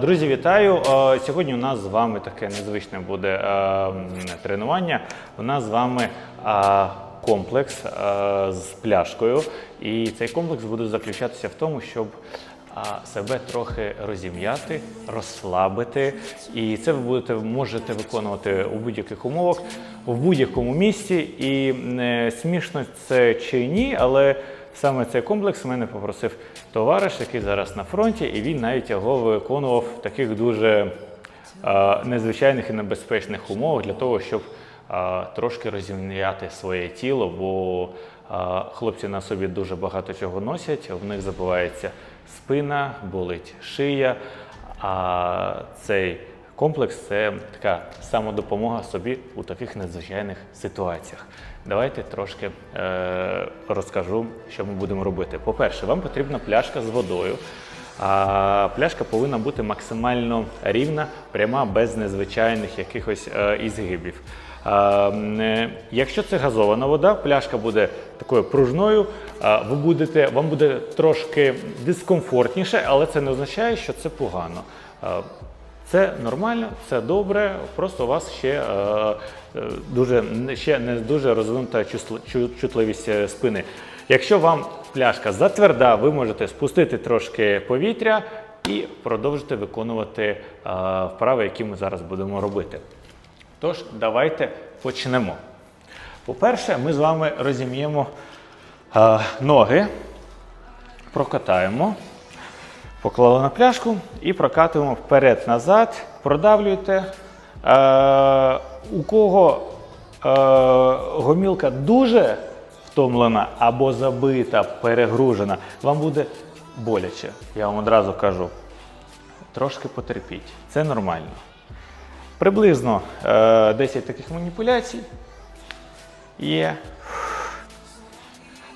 Друзі, вітаю! Сьогодні у нас з вами таке незвичне буде тренування. У нас з вами комплекс з пляшкою. І цей комплекс буде заключатися в тому, щоб себе трохи розім'яти, розслабити. І це ви будете можете виконувати у будь-яких умовах, в будь-якому місці. І не смішно це чи ні, але Саме цей комплекс мене попросив товариш, який зараз на фронті, і він навіть його виконував в таких дуже незвичайних і небезпечних умовах для того, щоб трошки розім'яти своє тіло, бо хлопці на собі дуже багато чого носять, в них забувається спина, болить шия. А цей комплекс це така самодопомога собі у таких надзвичайних ситуаціях. Давайте трошки е, розкажу, що ми будемо робити. По-перше, вам потрібна пляшка з водою. А пляшка повинна бути максимально рівна, пряма, без незвичайних якихось е, ізгибів. Е, е, якщо це газована вода, пляшка буде такою пружною. е, ви будете, вам буде трошки дискомфортніше, але це не означає, що це погано. Е, це нормально, це добре, просто у вас ще, дуже, ще не дуже розвинута чутливість спини. Якщо вам пляшка затверда, ви можете спустити трошки повітря і продовжити виконувати вправи, які ми зараз будемо робити. Тож, давайте почнемо. По-перше, ми з вами розім'ємо е, ноги, прокатаємо. Поклали на пляшку і прокатуємо вперед-назад, продавлюєте. Е, у кого е, гомілка дуже втомлена або забита, перегружена, вам буде боляче. Я вам одразу кажу. Трошки потерпіть. Це нормально. Приблизно е, 10 таких маніпуляцій є.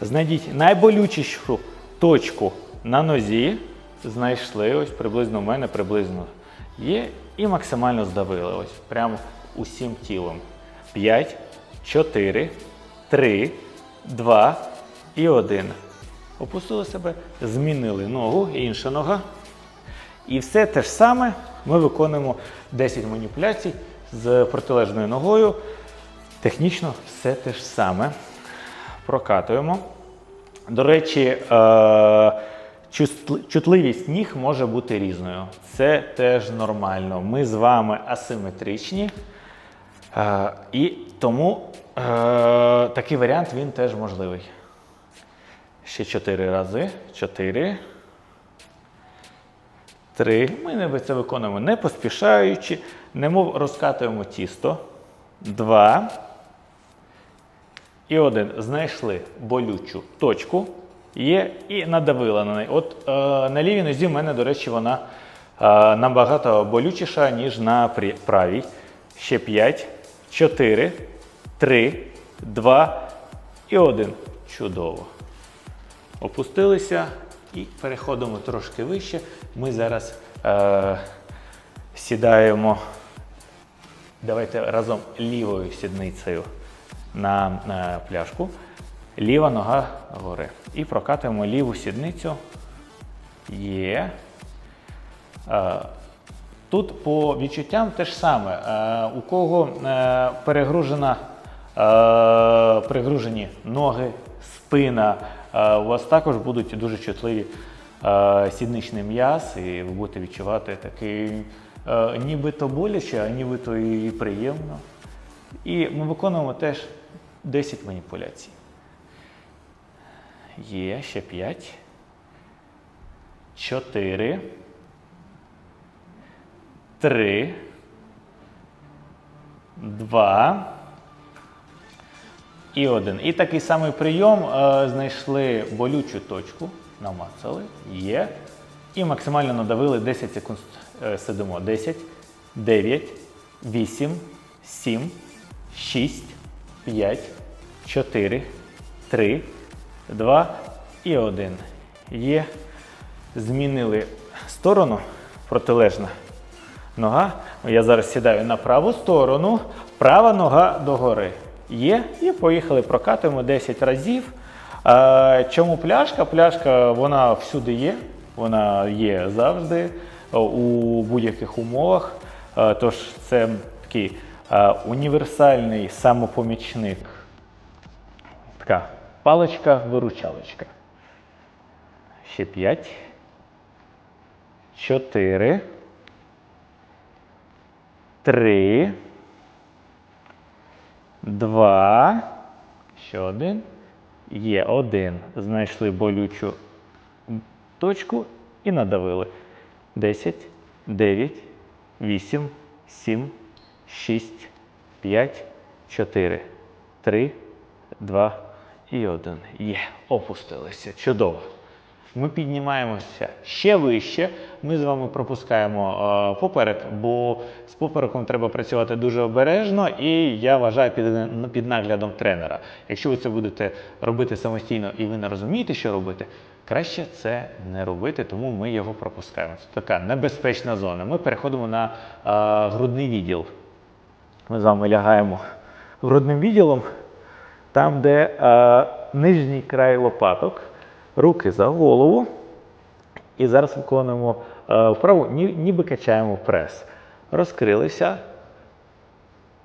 Знайдіть найболючішу точку на нозі. Знайшли ось приблизно в мене приблизно є. І максимально здавили. Ось прямо усім тілом. 5, 4, 3, 2 і 1. Опустили себе, змінили ногу, інша нога. І все те ж саме ми виконуємо 10 маніпуляцій з протилежною ногою. Технічно все те ж саме. Прокатуємо. До речі, е, чутливість ніг може бути різною. Це теж нормально. Ми з вами асиметричні. Е, і тому е, такий варіант він теж можливий. Ще 4 рази. 4. Три. Ми це виконуємо не поспішаючи, немов розкатуємо тісто. Два. І один. Знайшли болючу точку. Є і надавила на неї. От е, на лівій нозі в мене, до речі, вона е, набагато болючіша, ніж на правій. Ще 5, 4, 3, 2 і 1. Чудово. Опустилися і переходимо трошки вище. Ми зараз е, сідаємо. Давайте разом лівою сідницею на, на пляшку. Ліва нога гори. І прокатуємо ліву сідницю. Є. Е, Тут по відчуттям те ж саме. Е, у кого е, перегружена, е, перегружені ноги, спина, е, у вас також будуть дуже чутливі е, сідничний м'яз, і ви будете відчувати такий е, нібито боляче, а нібито і приємно. І ми виконуємо теж 10 маніпуляцій. Є ще 5. 4. Три. Два. І один. І такий самий прийом. е, знайшли болючу точку, намацали. Є. І максимально надавили 10 секунд. е, сидимо. 10, 9, 8, 7, 6, 5, 4, 3, 2 і 1. Є. Змінили сторону протилежна нога. Я зараз сідаю на праву сторону, права нога догори. Є. І поїхали, прокатуємо 10 разів. Е, Чому пляшка? Пляшка вона всюди є, вона є завжди. е, у будь-яких умовах. Е, Тож це такий універсальний самопомічник. Така паличка-виручалочка. Ще 5. 4. 3. 2. Ще один. Є один. Знайшли болючу точку і надавили. 10, 9, 8, 7, 6, 5, 4, 3, 2 і 1. Є, опустилися. Чудово. Ми піднімаємося ще вище. Ми з вами пропускаємо е, поперек, бо з попереком треба працювати дуже обережно, і я вважаю під, під наглядом тренера. Якщо ви це будете робити самостійно і ви не розумієте, що робити, краще це не робити, тому ми його пропускаємо. Це така небезпечна зона. Ми переходимо на е, грудний відділ. Ми з вами лягаємо грудним відділом, там, де е, нижній край лопаток, руки за голову. І зараз виконуємо е, вправу, ніби качаємо прес. Розкрилися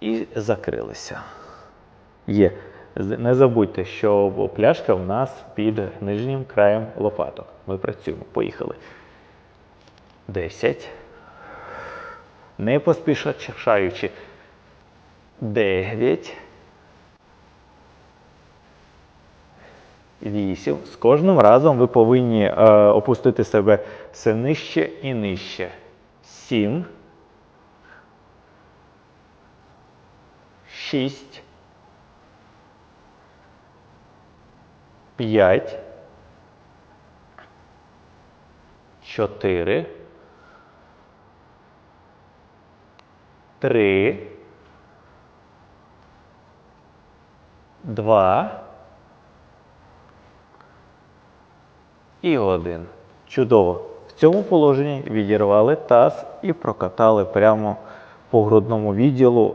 і закрилися. Є. Не забудьте, що пляшка в нас під нижнім краєм лопаток. Ми працюємо. Поїхали. 10. Не поспішаючи. 9. 8. З кожним разом ви повинні е, опустити себе все нижче і нижче. 7. 6. 5. 4. 3. 2. І один. Чудово. В цьому положенні відірвали таз і прокатали прямо по грудному відділу.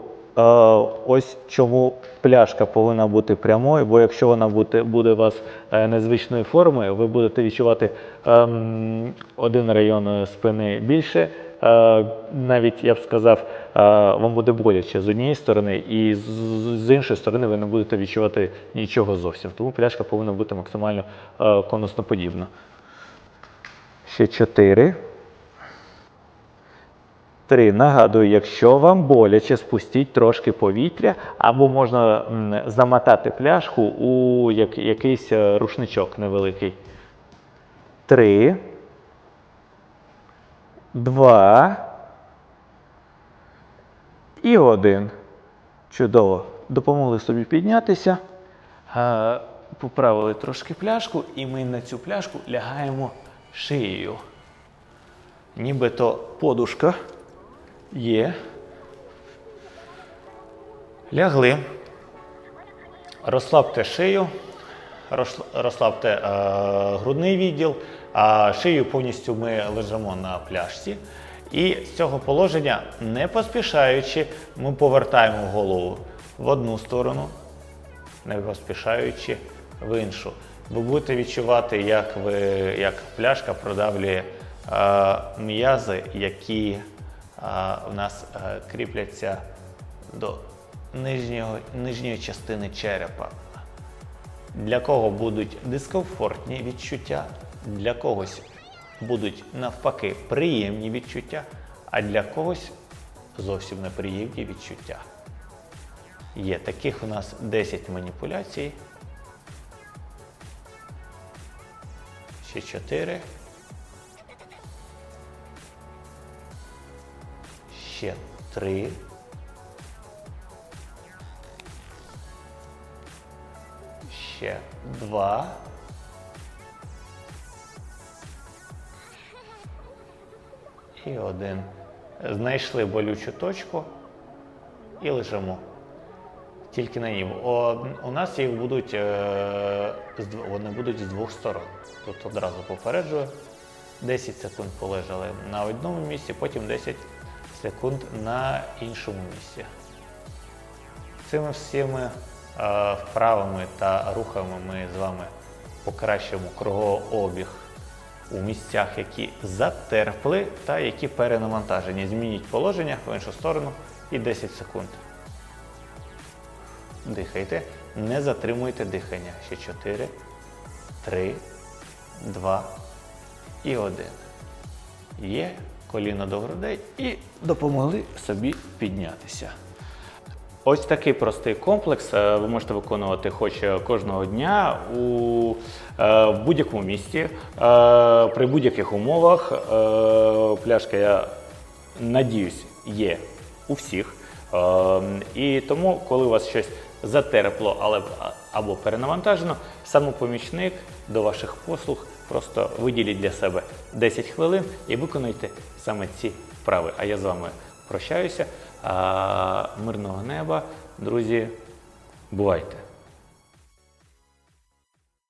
Ось чому пляшка повинна бути прямою, бо якщо вона буде, буде у вас е, незвичної форми, ви будете відчувати ем, один район е, спини більше. Е, навіть я б сказав, е, вам буде боляче з однієї сторони, і з, іншої сторони ви не будете відчувати нічого зовсім. Тому пляшка повинна бути максимально е, конусноподібна. Ще чотири. Три. Нагадую, якщо вам боляче, спустіть трошки повітря, або можна замотати пляшку у якийсь рушничок невеликий. Три. Два. І один. Чудово. Допомогли собі піднятися. Е, Поправили трошки пляшку, і ми на цю пляшку лягаємо шиєю. Нібито подушка є. Лягли. Розслабте шию, розслабте е, грудний відділ, шию повністю ми лежимо на пляшці. І з цього положення, не поспішаючи, ми повертаємо голову в одну сторону, не поспішаючи в іншу. Ви будете відчувати, як, ви, як пляшка продавлює е, м'язи, які е, в нас е, кріпляться до нижнього, нижньої частини черепа. Для кого будуть дискомфортні відчуття, для когось будуть навпаки приємні відчуття, а для когось зовсім неприємні відчуття. Є таких у нас 10 маніпуляцій. Ще 4. Ще 3. Ще 2. І один. Знайшли болючу точку і лежимо. Тільки на ній. О, у нас їх будуть, е, вони будуть з двох сторон. Тут одразу попереджую. 10 секунд полежали на одному місці, потім 10 секунд на іншому місці. Цими всіми е, вправами та рухами ми з вами покращимо кругообіг у місцях, які затерпли та які перенавантажені. Змініть положення в іншу сторону і 10 секунд. Дихайте, не затримуйте дихання. Ще 4, 3, 2 і 1. Є коліно до грудей і допомогли собі піднятися. Ось такий простий комплекс е, ви можете виконувати хоч кожного дня у е, будь-якому місті, е, при будь-яких умовах. Е, Пляшка, я надіюсь, є у всіх. Е, І тому, коли у вас щось затерпло але, або перенавантажено, самопомічник до ваших послуг просто виділіть для себе 10 хвилин і виконуйте саме ці вправи. А я з вами прощаюся. Мирного неба, друзі, бувайте!